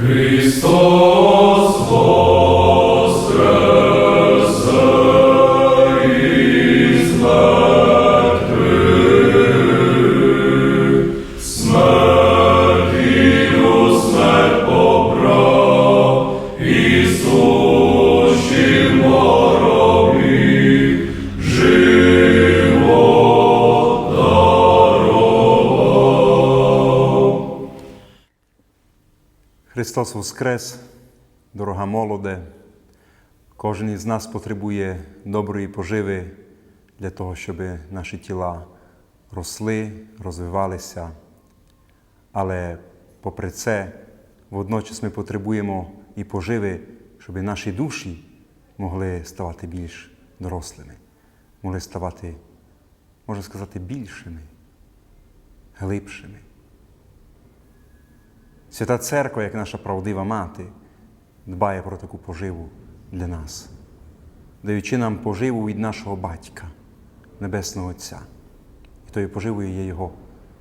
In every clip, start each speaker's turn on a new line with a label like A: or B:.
A: Христос
B: Христос Воскрес, дорога молоде, кожен із нас потребує доброї поживи для того, щоб наші тіла росли, розвивалися. Але попри це, водночас ми потребуємо і поживи, щоб наші душі могли ставати більш дорослими, могли ставати, можна сказати, більшими, глибшими. Свята Церква, як наша правдива мати, дбає про таку поживу для нас, даючи нам поживу від нашого Батька, Небесного Отця. І тою поживою є Його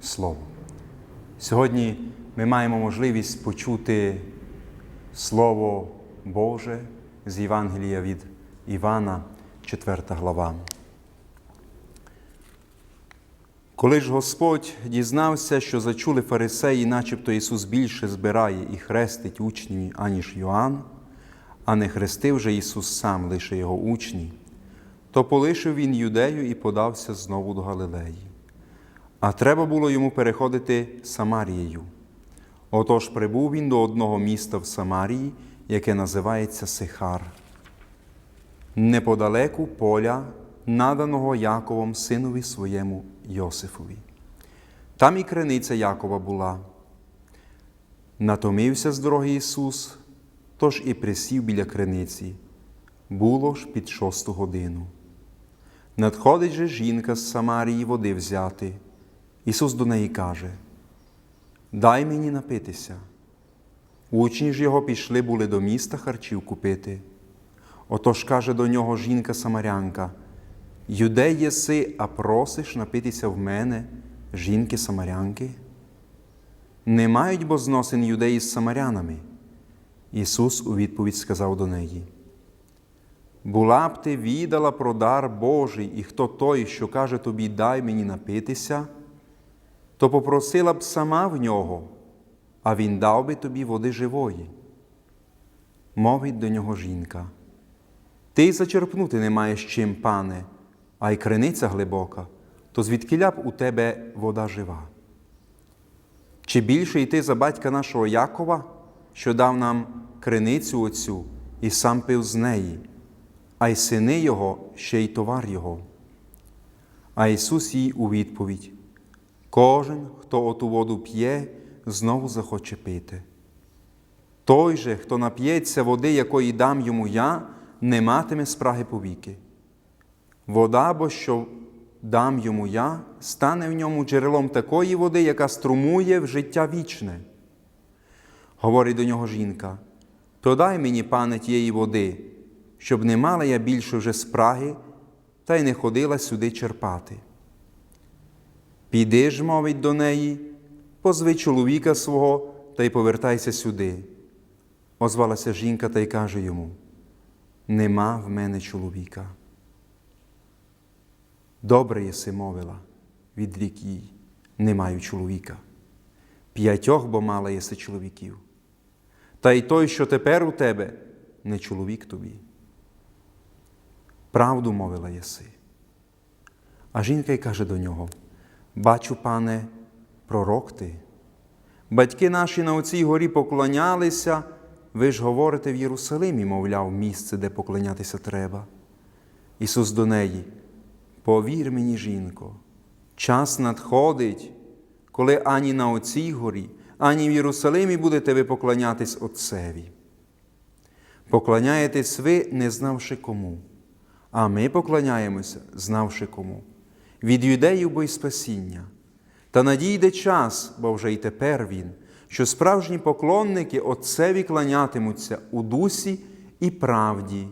B: Слово. Сьогодні ми маємо можливість почути Слово Боже з Євангелія від Івана, 4 глава. Коли ж Господь дізнався, що зачули фарисеї, начебто Ісус більше збирає і хрестить учнів, аніж Йоанн, а не хрестив же Ісус сам лише його учні, то полишив Він юдею і подався знову до Галилеї. А треба було йому переходити Самарією. Отож прибув він до одного міста в Самарії, яке називається Сихар неподалеку поля, наданого Яковом синові своєму Йосифові. Там і криниця Якова була. Натомився з дороги Ісус, тож і присів біля криниці. Було ж під шосту годину. Надходить же жінка з Самарії води взяти. Ісус до неї каже: Дай мені напитися. Учні ж його пішли були до міста харчів купити. Отож каже до нього жінка Самарянка: Юдей єси, а просиш напитися в мене, жінки Самарянки? Не мають бо зносин юдеї з самарянами. Ісус у відповідь сказав до неї: Була б ти відала про дар Божий, і хто той, що каже тобі, дай мені напитися, то попросила б сама в нього, а він дав би тобі води живої. Мовить до нього жінка. Ти зачерпнути не маєш чим, пане, а й криниця глибока, то звідкиля б у тебе вода жива? Чи більше йти за батька нашого Якова, що дав нам криницю оцю і сам пив з неї, а й сини його ще й товар його? А Ісус їй у відповідь: Кожен, хто оту воду п'є, знову захоче пити. Той же, хто нап'ється води, якої дам йому я, не матиме спраги повіки. Вода, бо що дам йому я, стане в ньому джерелом такої води, яка струмує в життя вічне. Говорить до нього жінка: то дай мені, пане, тієї води, щоб не мала я більше вже спраги, та й не ходила сюди черпати. Піди ж, мовить до неї, позви чоловіка свого та й повертайся сюди. Озвалася жінка та й каже йому: Нема в мене чоловіка. Добре єси мовила, відрік їй, не маю чоловіка. П'ятьох бо мала єси чоловіків. Та й той, що тепер у тебе, не чоловік тобі. Правду мовила єси. А жінка й каже до нього: Бачу, пане, пророк ти. Батьки наші на оцій горі поклонялися, ви ж говорите в Єрусалимі, мовляв, місце, де поклонятися треба. Ісус до неї, повір мені, жінко, час надходить, коли ані на оцій горі, ані в Єрусалимі будете ви поклонятись Отцеві. Поклоняєтесь ви, не знавши кому, а ми поклоняємося, знавши кому. Від юдеїв бо й спасіння. Та надійде час, бо вже й тепер він, що справжні поклонники Отцеві кланятимуться у дусі і правді.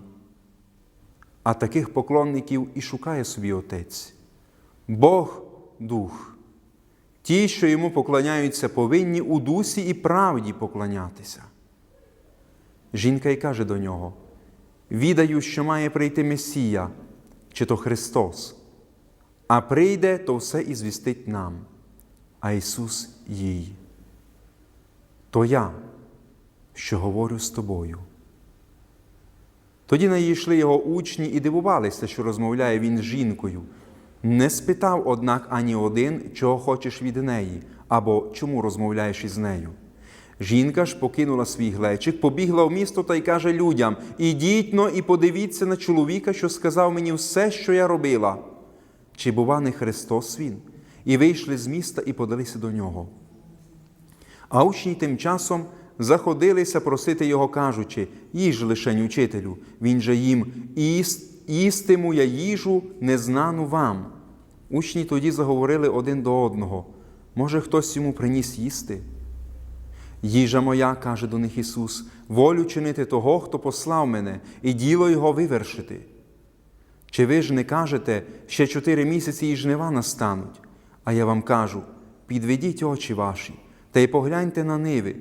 B: А таких поклонників і шукає собі Отець. Бог Дух. Ті, що йому поклоняються, повинні у дусі і правді поклонятися. Жінка й каже до нього: Відаю, що має прийти Месія, чи то Христос, а прийде, то все і звістить нам. А Ісус їй. То я, що говорю з тобою. Тоді надійшли його учні і дивувалися, що розмовляє він з жінкою. Не спитав, однак, ані один, чого хочеш від неї, або чому розмовляєш із нею. Жінка ж покинула свій глечик, побігла в місто та й каже людям: Ідіть но і подивіться на чоловіка, що сказав мені все, що я робила. Чи, бува, не Христос він? І вийшли з міста і подалися до нього. А учні тим часом заходилися просити його, кажучи, їж лишень учителю. Він же їм «Іс- їстиму я їжу незнану вам. Учні тоді заговорили один до одного. Може, хтось йому приніс їсти? Їжа моя, каже до них Ісус, волю чинити того, хто послав мене, і діло Його вивершити. Чи ви ж не кажете, ще чотири місяці і жнива настануть? А я вам кажу: підведіть очі ваші та й погляньте на ниви.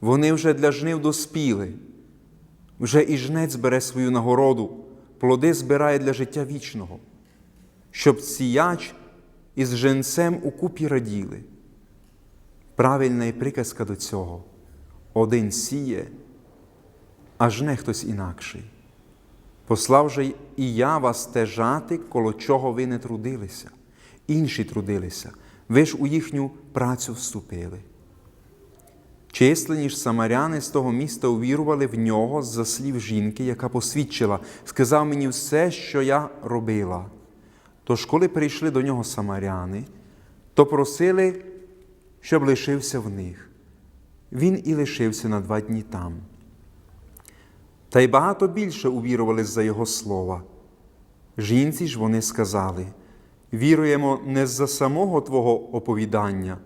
B: Вони вже для жнив доспіли. Вже і жнець бере свою нагороду, плоди збирає для життя вічного, щоб сіяч із женцем у купі раділи. Правильна і приказка до цього один сіє, а жне хтось інакший. Послав же і я вас те жати, коло чого ви не трудилися, інші трудилися, ви ж у їхню працю вступили. Численні ж самаряни з того міста увірували в нього за слів жінки, яка посвідчила, сказав мені все, що я робила. Тож, коли прийшли до нього самаряни, то просили, щоб лишився в них. Він і лишився на два дні там. Та й багато більше увірували за його слова. Жінці ж вони сказали: віруємо не з-за самого Твого оповідання,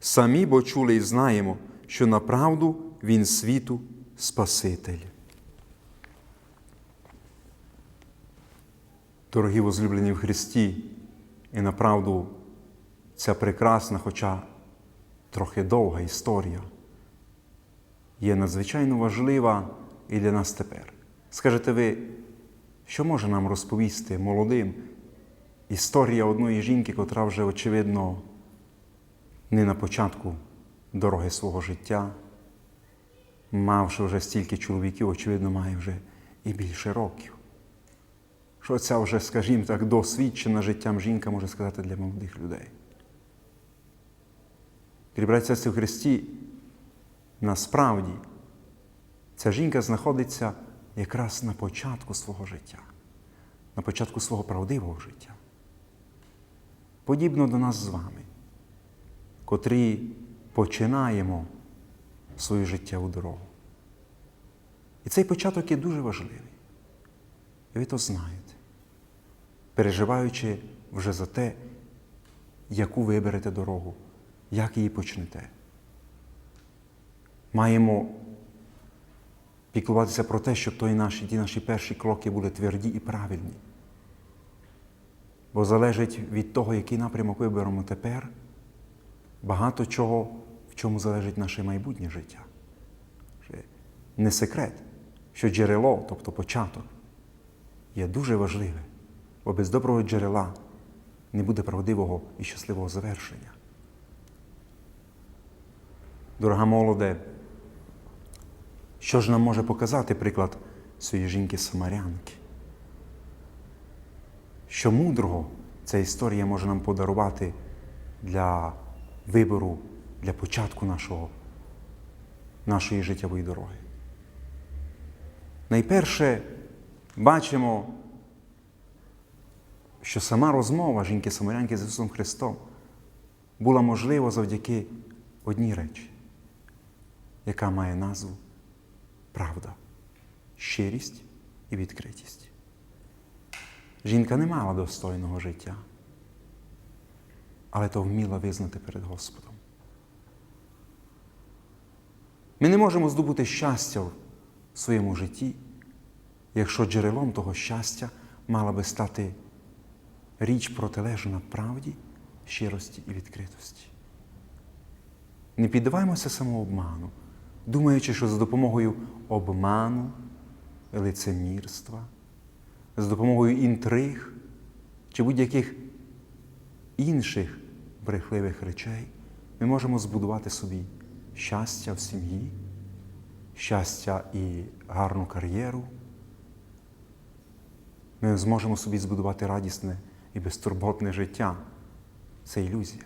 B: самі бо чули і знаємо, що направду Він світу Спаситель. Дорогі возлюблені в Христі, і направду ця прекрасна, хоча трохи довга історія, є надзвичайно важлива і для нас тепер. Скажете ви, що може нам розповісти молодим історія одної жінки, котра вже, очевидно, не на початку дороги свого життя, мавши вже стільки чоловіків, очевидно, має вже і більше років. Що ця вже, скажімо так, досвідчена життям жінка може сказати для молодих людей. Братці в Христі, насправді, ця жінка знаходиться якраз на початку свого життя, на початку свого правдивого життя. Подібно до нас з вами, котрі починаємо свою життєву дорогу. І цей початок є дуже важливий. І ви то знаєте, переживаючи вже за те, яку виберете дорогу, як її почнете. Маємо піклуватися про те, щоб той наші, ті наші перші кроки були тверді і правильні. Бо залежить від того, який напрямок виберемо тепер, багато чого, чому залежить наше майбутнє життя. Не секрет, що джерело, тобто початок, є дуже важливе, бо без доброго джерела не буде правдивого і щасливого завершення. Дорога молоде, що ж нам може показати приклад цієї жінки-самарянки? Що мудрого ця історія може нам подарувати для вибору, для початку нашого, нашої життєвої дороги? Найперше бачимо, що сама розмова жінки-самарянки з Ісусом Христом була можлива завдяки одній речі, яка має назву правда, щирість і відкритість. Жінка не мала достойного життя, але то вміла визнати перед Господом. Ми не можемо здобути щастя в своєму житті, якщо джерелом того щастя мала би стати річ протилежна правді, щирості і відкритості. Не піддаваймося самообману, думаючи, що за допомогою обману, лицемірства, за допомогою інтриг чи будь-яких інших брехливих речей ми можемо збудувати собі щастя в сім'ї, щастя і гарну кар'єру. Ми зможемо собі збудувати радісне і безтурботне життя. Це ілюзія.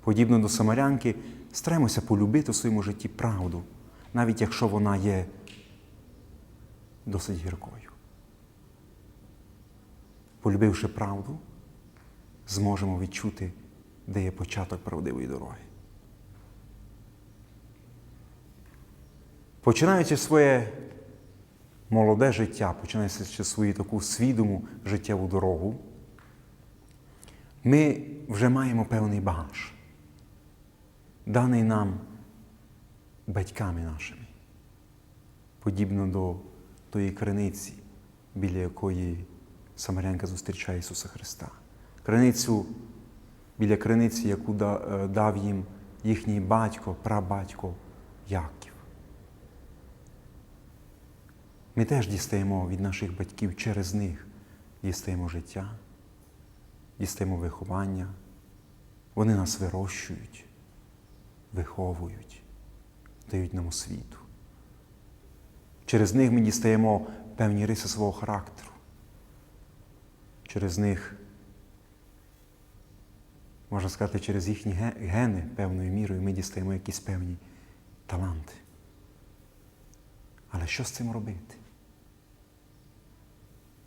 B: Подібно до самарянки, стараємося полюбити у своєму житті правду, навіть якщо вона є досить гіркою. Полюбивши правду, зможемо відчути, де є початок правдивої дороги. Починаючи своє молоде життя, починаючи свою таку свідому життєву дорогу, ми вже маємо певний багаж, даний нам батьками нашими, подібно до тої криниці, біля якої Самарянка зустрічає Ісуса Христа. Криницю, біля криниці, яку е, дав їм їхній батько, прабатько Яків. Ми теж дістаємо від наших батьків через них, дістаємо життя, дістаємо виховання. Вони нас вирощують, виховують, дають нам освіту. Через них ми дістаємо певні риси свого характеру. Через них, можна сказати, через їхні гени певною мірою ми дістаємо якісь певні таланти. Але що з цим робити?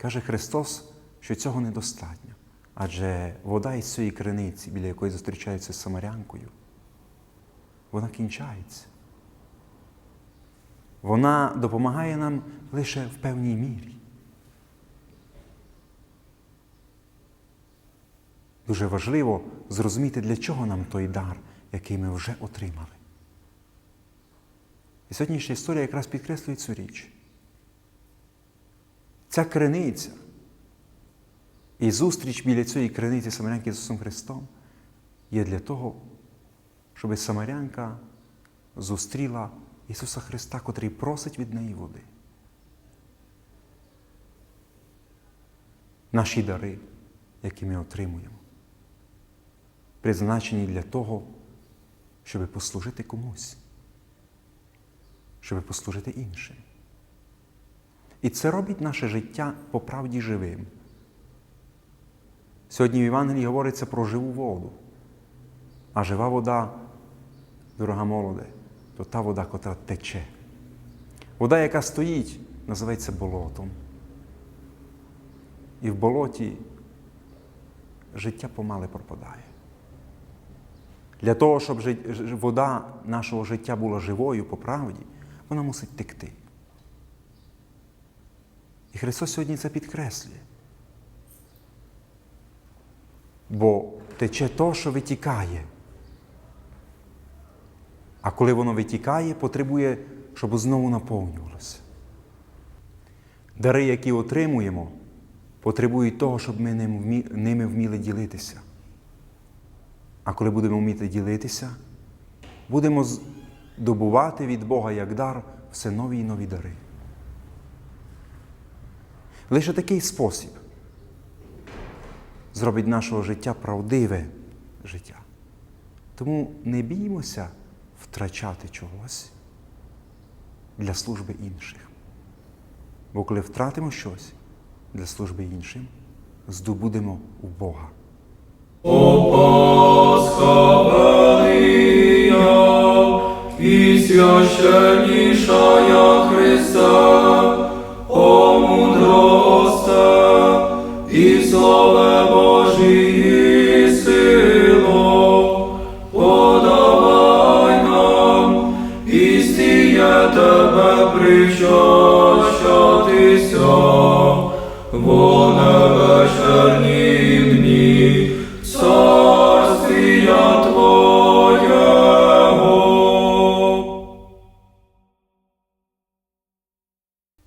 B: Каже Христос, що цього недостатньо. Адже вода із цієї криниці, біля якої зустрічаються з самарянкою, вона кінчається. Вона допомагає нам лише в певній мірі. Дуже важливо зрозуміти, для чого нам той дар, який ми вже отримали. І сьогоднішня історія якраз підкреслює цю річ. Ця криниця і зустріч біля цієї криниці Самарянки з Ісусом Христом є для того, щоб Самарянка зустріла Ісуса Христа, котрий просить від неї води. Наші дари, які ми отримуємо, призначені для того, щоб послужити комусь, щоб послужити іншим. І це робить наше життя по правді живим. Сьогодні в Євангелії говориться про живу воду, а жива вода, дорога молоде, то та вода, котра тече. Вода, яка стоїть, називається болотом. І в болоті життя помале пропадає. Для того, щоб вода нашого життя була живою по правді, вона мусить текти. І Христос сьогодні це підкреслює. Бо тече то, що витікає. А коли воно витікає, потребує, щоб знову наповнювалося. Дари, які отримуємо, потребують того, щоб ми ними вміли ділитися. А коли будемо вміти ділитися, будемо добувати від Бога як дар все нові і нові дари. Лише такий спосіб зробить нашого життя правдиве життя. Тому не біймося втрачати чогось для служби інших. Бо коли втратимо щось для служби іншим, здобудемо у Бога.
A: и священнейшая Христа, о мудрости и славе